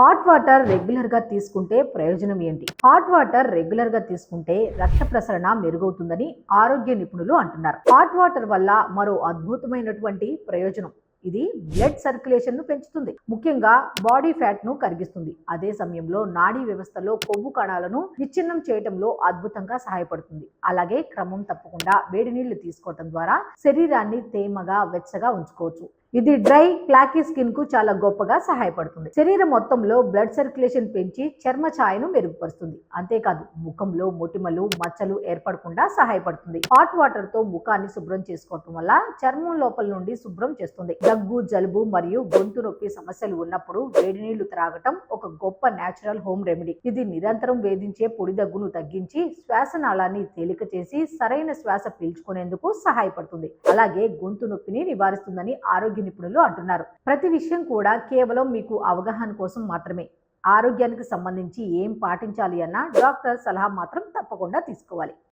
Hot water రెగ్యులర్గా తీసుకుంటే ప్రయోజనం ఏంటి? హాట్ వాటర్ రెగ్యులర్గా తీసుకుంటే రక్త ప్రసరణ మెరుగవుతుందని ఆరోగ్య నిపుణులు అంటున్నారు. హాట్ వాటర్ వల్ల మరో అద్భుతమైనటువంటి ప్రయోజనం. ఇది బ్లడ్ సర్క్యులేషన్ను పెంచుతుంది. ముఖ్యంగా బాడీ ఫ్యాట్ను కరిగిస్తుంది. అదే సమయంలో నాడీ వ్యవస్థలో కొవ్వు కణాలను విచ్ఛిన్నం చేయడంలో అద్భుతంగా సహాయపడుతుంది. అలాగే క్రమం తప్పకుండా వేడి నీళ్ళు తీసుకోవటం ద్వారా శరీరాన్ని తేమగా వెచ్చగా ఉంచుకోవచ్చు. ఇది డ్రై క్లాకీ స్కిన్కు చాలా గొప్పగా సహాయపడుతుంది. శరీరం మొత్తంలో బ్లడ్ సర్క్యులేషన్ పెంచి చర్మ ఛాయను మెరుగుపరుస్తుంది. అంతేకాదు ముఖంలో మొటిమలు మచ్చలు ఏర్పడకుండా సహాయపడుతుంది. హాట్ వాటర్తో ముఖాన్ని శుభ్రం చేసుకోవటం వల్ల చర్మం లోపల నుండి శుభ్రం చేస్తుంది. దగ్గు జలుబు మరియు గొంతు నొప్పి సమస్యలు ఉన్నప్పుడు వేడి నీళ్ళు త్రాగటం ఒక గొప్ప నేచురల్ హోమ్ రెమెడీ. ఇది నిరంతరం వేధించే పొడి దగ్గును తగ్గించి శ్వాసనాళాన్ని తేలిక చేసి సరైన శ్వాస పీల్చుకునేందుకు సహాయపడుతుంది. అలాగే గొంతు నొప్పిని నివారిస్తుందని ఆరోగ్య నిపుణులు అంటున్నారు. ప్రతి విషయం కూడా కేవలం మీకు అవగాహన కోసం మాత్రమే. ఆరోగ్యానికి సంబంధించి ఏం పాటించాలి అన్న డాక్టర్ సలహా మాత్రం తప్పకుండా తీసుకోవాలి.